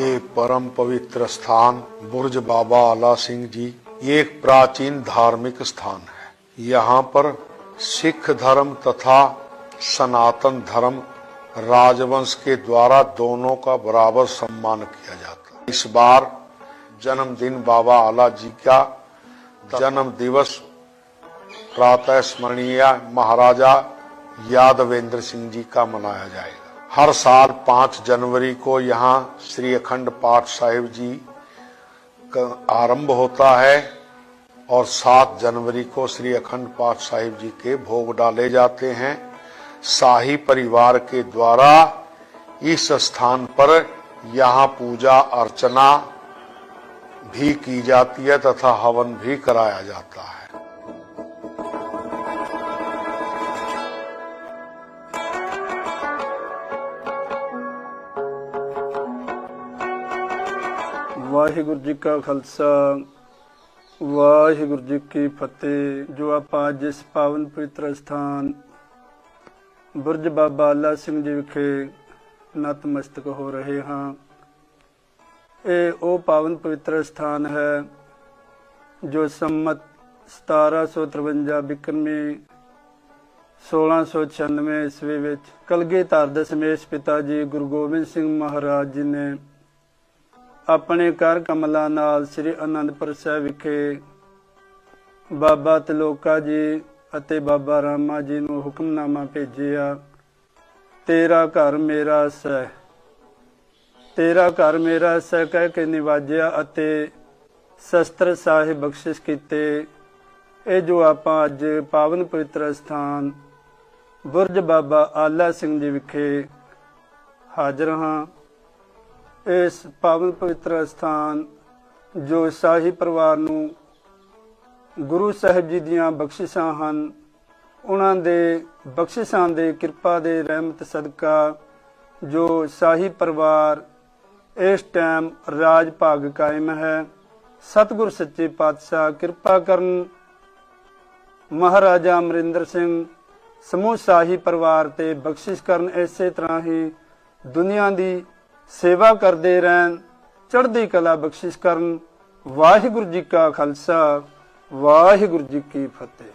ये परम पवित्र स्थान बुर्ज बाबा आला सिंह जी ये एक प्राचीन धार्मिक स्थान है। यहाँ पर सिख धर्म तथा सनातन धर्म राजवंश के द्वारा दोनों का बराबर सम्मान किया जाता है। इस बार जन्मदिन बाबा आला जी का जन्म दिवस प्रातः स्मरणीय महाराजा यादवेंद्र सिंह जी का मनाया जाएगा। हर साल पाँच जनवरी को यहाँ श्री अखंड पाठ साहिब जी आरंभ होता है और सात जनवरी को श्री अखंड पाठ साहिब जी के भोग डाले जाते हैं। शाही परिवार के द्वारा इस स्थान पर यहाँ पूजा अर्चना भी की जाती है तथा हवन भी कराया जाता है। ਵਾਹਿਗੁਰੂ ਜੀ ਕਾ ਖਾਲਸਾ, ਵਾਹਿਗੁਰੂ ਜੀ ਕੀ ਫਤਿਹ। ਜੋ ਆਪਾਂ ਅੱਜ ਇਸ ਪਾਵਨ ਪਵਿੱਤਰ ਸਥਾਨ ਬੁਰਜ ਬਾਬਾ ਅੱਲਾ ਸਿੰਘ ਜੀ ਵਿਖੇ ਨਤਮਸਤਕ ਹੋ ਰਹੇ ਹਾਂ, ਇਹ ਉਹ ਪਾਵਨ ਪਵਿੱਤਰ ਸਥਾਨ ਹੈ ਜੋ ਸੰਮਤ 1753 ਬਿਕਰਮੀ 1696 ਈਸਵੀ ਵਿੱਚ ਕਲਗੀਧਰ ਸਮੇਸ਼ ਪਿਤਾ ਜੀ ਗੁਰੂ ਗੋਬਿੰਦ ਸਿੰਘ ਮਹਾਰਾਜ ਜੀ ਨੇ ਆਪਣੇ ਘਰ ਕਮਲਾਂ ਨਾਲ ਸ੍ਰੀ ਅਨੰਦਪੁਰ ਸਾਹਿਬ ਵਿਖੇ ਬਾਬਾ ਤਲੋਕਾ ਜੀ ਅਤੇ ਬਾਬਾ ਰਾਮਾ ਜੀ ਨੂੰ ਹੁਕਮਨਾਮਾ ਭੇਜਿਆ, ਤੇਰਾ ਘਰ ਮੇਰਾ ਸਹਿ। ਤੇਰਾ ਘਰ ਮੇਰਾ ਸਹਿ ਕਹਿ ਕੇ ਨਿਵਾਜਿਆ ਅਤੇ ਸ਼ਸਤਰ ਸਾਹਿਬ ਬਖਸ਼ਿਸ਼ ਕੀਤੇ। ਇਹ ਜੋ ਆਪਾਂ ਅੱਜ ਪਾਵਨ ਪਵਿੱਤਰ ਸਥਾਨ ਬੁਰਜ ਬਾਬਾ ਆਲਾ ਸਿੰਘ ਜੀ ਵਿਖੇ ਹਾਜ਼ਰ ਹਾਂ। ਇਸ ਪਾਵਨ ਪਵਿੱਤਰ ਸਥਾਨ ਜੋ ਸ਼ਾਹੀ ਪਰਿਵਾਰ ਨੂੰ ਗੁਰੂ ਸਾਹਿਬ ਜੀ ਦੀਆਂ ਬਖਸ਼ਿਸ਼ਾਂ ਹਨ, ਉਹਨਾਂ ਦੇ ਬਖਸ਼ਿਸ਼ਾਂ ਦੇ ਕਿਰਪਾ ਦੇ ਰਹਿਮਤ ਸਦਕਾ ਜੋ ਸ਼ਾਹੀ ਪਰਿਵਾਰ ਇਸ ਟਾਈਮ ਰਾਜ ਭਾਗ ਕਾਇਮ ਹੈ, ਸਤਿਗੁਰ ਸੱਚੇ ਪਾਤਸ਼ਾਹ ਕਿਰਪਾ ਕਰਨ ਮਹਾਰਾਜਾ ਅਮਰਿੰਦਰ ਸਿੰਘ ਸਮੂਹ ਸ਼ਾਹੀ ਪਰਿਵਾਰ ਤੇ ਬਖਸ਼ਿਸ਼ ਕਰਨ ਇਸੇ ਤਰ੍ਹਾਂ ਹੀ ਦੁਨੀਆ ਦੀ ਸੇਵਾ ਕਰਦੇ ਰਹਿਣ, ਚੜ੍ਹਦੀ ਕਲਾ ਬਖਸ਼ਿਸ਼ ਕਰਨ। ਵਾਹਿਗੁਰੂ ਜੀ ਕਾ ਖਾਲਸਾ, ਵਾਹਿਗੁਰੂ ਜੀ ਕੀ ਫਤਿਹ।